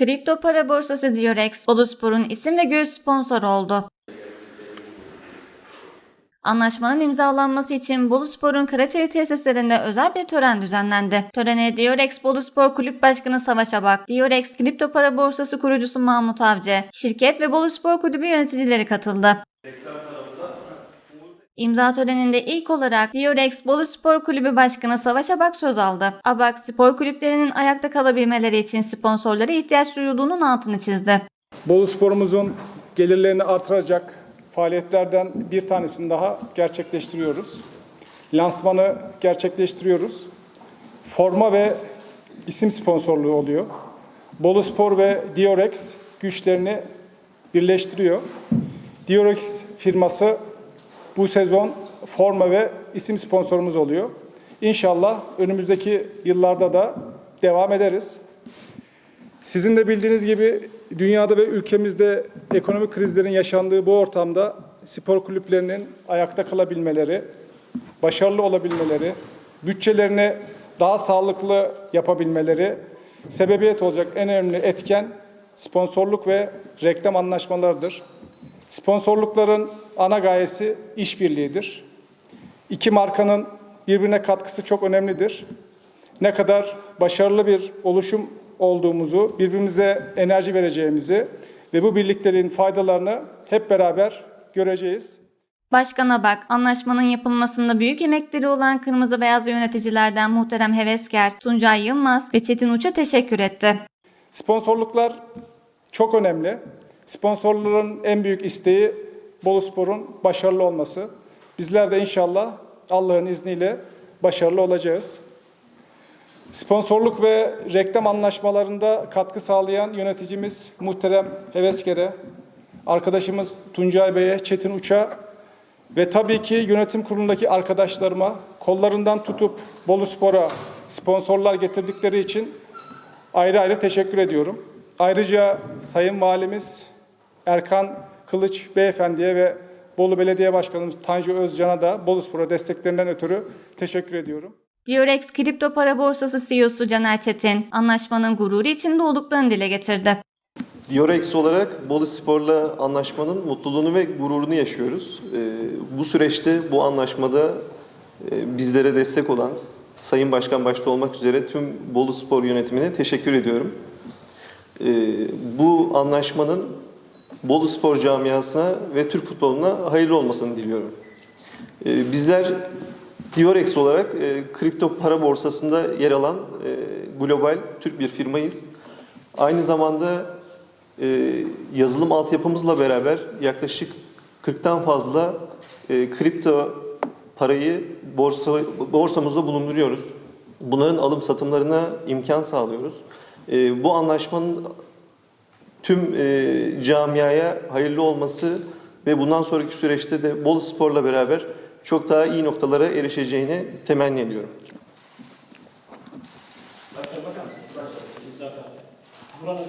Kripto para borsası Diorex, Boluspor'un isim ve göğüs sponsoru oldu. Anlaşmanın imzalanması için Boluspor'un Karaçay tesislerinde özel bir tören düzenlendi. Törene Diorex Boluspor Kulüp Başkanı Savaş Abak, Diorex Kripto Para Borsası kurucusu Mahmut Avcı, şirket ve Boluspor Kulübü yöneticileri katıldı. İmza töreninde ilk olarak Diorex Bolu Spor Kulübü Başkanı Savaş Abak söz aldı. Abak, spor kulüplerinin ayakta kalabilmeleri için sponsorlara ihtiyaç duyulduğunun altını çizdi. Bolu sporumuzun gelirlerini artıracak faaliyetlerden bir tanesini daha gerçekleştiriyoruz. Lansmanı gerçekleştiriyoruz. Forma ve isim sponsorluğu oluyor. Bolu Spor ve Diorex güçlerini birleştiriyor. Diorex firması bu sezon forma ve isim sponsorumuz oluyor. İnşallah önümüzdeki yıllarda da devam ederiz. Sizin de bildiğiniz gibi dünyada ve ülkemizde ekonomik krizlerin yaşandığı bu ortamda spor kulüplerinin ayakta kalabilmeleri, başarılı olabilmeleri, bütçelerini daha sağlıklı yapabilmeleri sebebiyet olacak en önemli etken sponsorluk ve reklam anlaşmalarıdır. Sponsorlukların ana gayesi işbirliğidir. İki markanın birbirine katkısı çok önemlidir. Ne kadar başarılı bir oluşum olduğumuzu, birbirimize enerji vereceğimizi ve bu birlikteliğin faydalarını hep beraber göreceğiz. Başkan Abak, anlaşmanın yapılmasında büyük emekleri olan Kırmızı Beyaz yöneticilerden Muhterem Hevesker, Tuncay Yılmaz ve Çetin Uç'a teşekkür etti. Sponsorluklar çok önemli. Sponsorların en büyük isteği Boluspor'un başarılı olması. Bizler de inşallah Allah'ın izniyle başarılı olacağız. Sponsorluk ve reklam anlaşmalarında katkı sağlayan yöneticimiz muhterem Hevesker'e, arkadaşımız Tuncay Bey'e, Çetin Uç'a ve tabii ki yönetim kurulundaki arkadaşlarıma kollarından tutup Bolu Spor'a sponsorlar getirdikleri için ayrı ayrı teşekkür ediyorum. Ayrıca Sayın Valimiz Erkan Kılıç Beyefendi'ye ve Bolu Belediye Başkanımız Tanju Özcan'a da Bolu Spor'a desteklerinden ötürü teşekkür ediyorum. Diorex Kripto Para Borsası CEO'su Caner Çetin, anlaşmanın gururu içinde olduklarını dile getirdi. Diorex olarak Bolu Spor'la anlaşmanın mutluluğunu ve gururunu yaşıyoruz. Ee, bu süreçte bu anlaşmada e, bizlere destek olan Sayın Başkan başta olmak üzere tüm Bolu Spor yönetimine teşekkür ediyorum. Ee, bu anlaşmanın Bolu Spor camiasına ve Türk futboluna hayırlı olmasını diliyorum. Ee, bizler Diorex olarak e, kripto para borsasında yer alan e, global Türk bir firmayız. Aynı zamanda e, yazılım altyapımızla beraber yaklaşık 40'tan fazla e, kripto parayı borsa, borsamızda bulunduruyoruz. Bunların alım satımlarına imkan sağlıyoruz. Bu anlaşmanın tüm e, camiaya hayırlı olması ve bundan sonraki süreçte de Bolu Spor'la beraber çok daha iyi noktalara erişeceğini temenni ediyorum. Başka bakar? Başka. Zaten. Burada da